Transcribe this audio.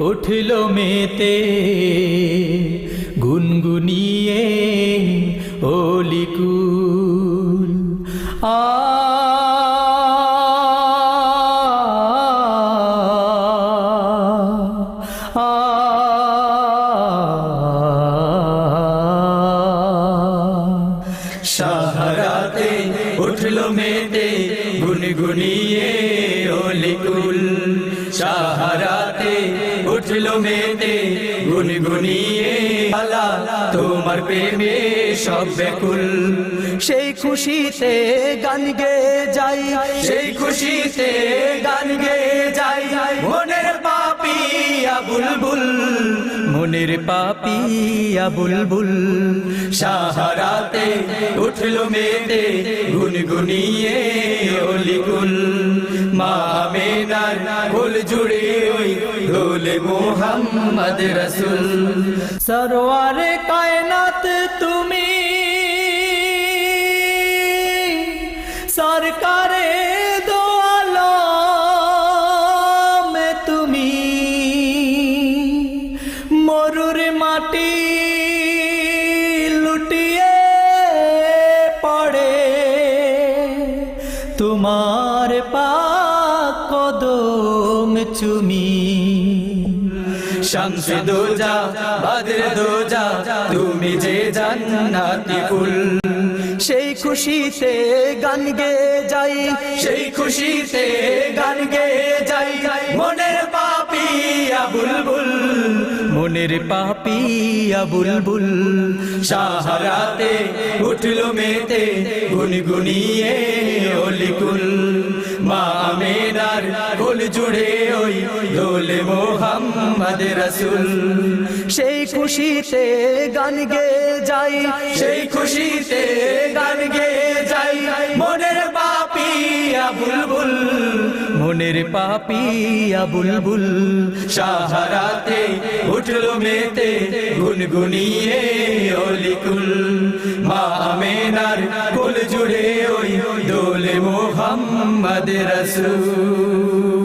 উঠল মেতে গুনগুনিয়ে ওলিকুল আ সাহারাতে উঠল মেতে গুনগুনিয়ে ওলিকুল সাহারাতে উঠল মেতে গুনগুনিয়ে আলা তোমার প্রেমে সব বেকুল সেই খুশিতে গান গে যাই, সেই খুশিতে গান গে যাই। মনের পাপিয়া বুলবুল মনের পাপিয়া বুলবুল সাহারাতে উঠল মেতে গুনগুনিয়ে অলিকুল মা মেনার ফুল জুড়ে ওই দোলে মোহাম্মদ রসুল। সরোয়ারে কায়নাত তুমি, সরকারে তুমি। মাটি পড়ে তোমার পাক কদম চুমি শামস দোজা, বাদর দোজা, তুমি যে জান্নাতি ফুল। সেই খুশিতে গান গে যাই, সেই খুশিতে গান গে যাই। মনের পাপিয়া বুলবুল, মনের পাপিয়া বুলবুল। সাহারাতে উঠল মেতে, গুনগুনিয়ে অলিকুল। মা মেনার ফুল জুড়ে ওই দোলে মোহাম্মদ রসুল। সেই খুশিতে গান গে যাই। সেই খুশিতে গান গে যাই। মনের পাপিয়া বুলবুল মনের পাপিয়া বুলবুল সাহারাতে উঠল মেতে গুনগুনিয়ে অলিকুল। মা মেনার কুল জুড়ে ওই দোলে মোহাম্মদ রসুল।